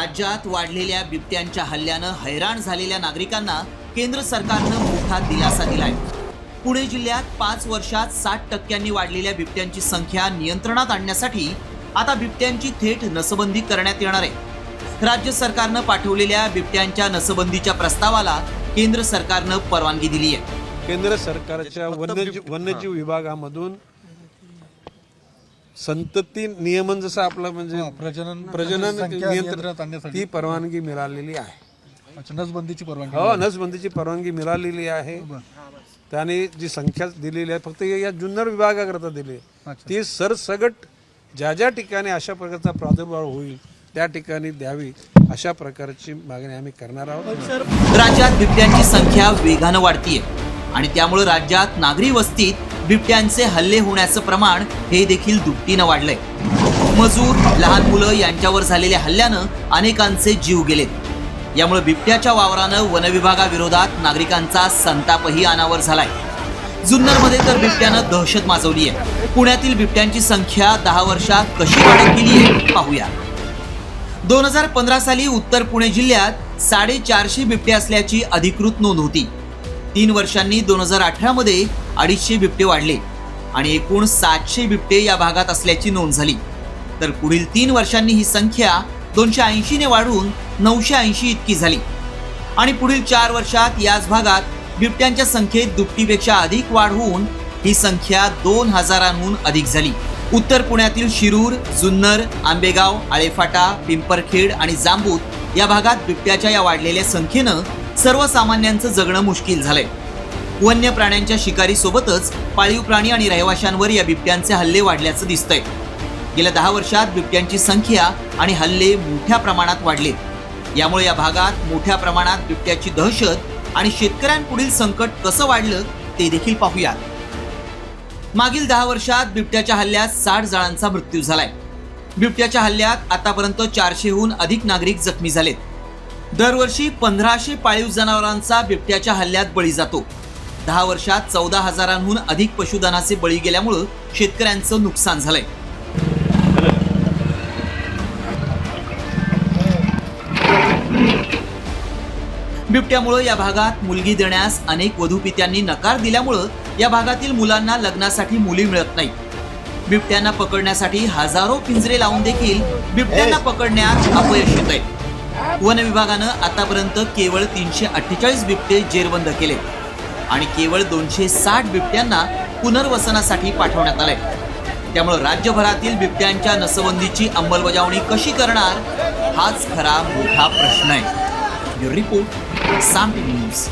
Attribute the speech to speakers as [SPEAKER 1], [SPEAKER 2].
[SPEAKER 1] राज्यात वाढलेल्या बिबट्यांच्या हल्ल्यानं हैराण झालेल्या नागरिकांना केंद्र सरकारनं मोठा दिलासा दिलाय. पुणे जिल्ह्यात पाच वर्षात साठ टक्क्यांनी वाढलेल्या बिबट्यांची संख्या नियंत्रणात आणण्यासाठी आता बिबट्यांची थेट नसबंदी करण्यात येणार आहे. राज्य सरकारनं पाठवलेल्या बिबट्यांच्या नसबंदीच्या प्रस्तावाला केंद्र सरकारनं परवानगी दिली आहे
[SPEAKER 2] केंद्र सरकारच्या वन्यजीव वन्यजीव विभागामधून संतती नियमन जसं आपलं म्हणजे
[SPEAKER 3] प्रजनन
[SPEAKER 2] प्रजनन
[SPEAKER 3] संख्या नियंत्रणात
[SPEAKER 2] नियंत्रण
[SPEAKER 3] आणण्यासाठी.
[SPEAKER 2] ती परवानगी मिळालेली आहे.
[SPEAKER 3] अच्छा, नसबंदीची परवानगी
[SPEAKER 2] हो नसबंदीची परवानगी मिळालेली आहे. त्याने जी संख्या दिलेली आहे फक्त या जुन्नर विभागाकरता दिली आहे. ती सरसगट ज्या ज्या ठिकाणी अशा प्रकारचा प्रादुर्भाव होईल त्या ठिकाणी द्यावी अशा प्रकारची मागणी आम्ही करणार आहोत.
[SPEAKER 1] राज्यात बिबट्यांची संख्या वेगानं वाढतीये आणि त्यामुळे राज्यात नागरी वस्तीत बिबट्यांचे हल्ले होण्याचं प्रमाण हे देखील दुपटीनं वाढलंय. मजूर लहान मुलं यांच्यावर झालेल्या हल्ल्यानं अनेकांचे जीव गेलेत. यामुळे बिबट्याच्या वावरानं वनविभागाविरोधात नागरिकांचा संतापही अनावर झालाय. जुन्नरमध्ये तर बिबट्यानं दहशत माजवली आहे पुण्यातील बिबट्यांची संख्या दहा वर्षात कशी वाढत गेली आहे पाहूया. दोन हजार पंधरा साली उत्तर पुणे जिल्ह्यात साडेचारशे बिबटे असल्याची अधिकृत नोंद होती. तीन वर्षांनी दोन हजार अठरामध्ये अडीचशे बिबटे वाढले आणि एकूण सातशे बिबटे या भागात असल्याची नोंद झाली. तर पुढील तीन वर्षांनी ही संख्या दोनशे ऐंशीने वाढून नऊशे ऐंशी इतकी झाली. आणि पुढील चार वर्षात याच भागात बिबट्यांच्या संख्येत दुपटीपेक्षा अधिक वाढ होऊन ही संख्या दोन हजारांहून अधिक झाली. उत्तर पुण्यातील शिरूर जुन्नर आंबेगाव आळेफाटा पिंपरखेड आणि जांबूत या भागात बिबट्याच्या या वाढलेल्या संख्येनं सर्वसामान्यांचं जगणं मुश्किल झालंय. वन्य प्राण्यांच्या शिकारीसोबतच पाळीव प्राणी आणि रहिवाशांवर या बिबट्यांचे हल्ले वाढल्याचं दिसतंय. गेल्या दहा वर्षात बिबट्यांची संख्या आणि हल्ले मोठ्या प्रमाणात वाढले. यामुळे या भागात मोठ्या प्रमाणात बिबट्याची दहशत आणि शेतकऱ्यांपुढील संकट कसं वाढलं ते देखील पाहूया. मागील दहा वर्षात बिबट्याच्या हल्ल्यात साठ जणांचा मृत्यू झालाय. बिबट्याच्या हल्ल्यात आतापर्यंत चारशेहून अधिक नागरिक जखमी झालेत. दरवर्षी पंधराशे पाळीव जनावरांचा बिबट्याच्या हल्ल्यात बळी जातो. दहा वर्षात चौदा हजारांहून अधिक पशुधनाचे बळी गेल्यामुळं शेतकऱ्यांचं नुकसान झालंय. बिबट्यामुळं या भागात मुलगी देण्यास अनेक वधूपित्यांनी नकार दिल्यामुळं या भागातील मुलांना लग्नासाठी मुली मिळत नाहीत. बिबट्यांना पकडण्यासाठी हजारो पिंजरे लावून देखील बिबट्यांना पकडण्यात अपयश येत आहे वन विभागानं आतापर्यंत केवळ तीनशे अठ्ठेचाळीस बिबटे जेरबंद केले आणि केवळ दोनशे साठ बिबट्यांना पुनर्वसनासाठी पाठवण्यात आलंय. त्यामुळे राज्यभरातील बिबट्यांच्या नसबंदीची अंमलबजावणी कशी करणार हाच खरा मोठा प्रश्न आहे. Report Saam news.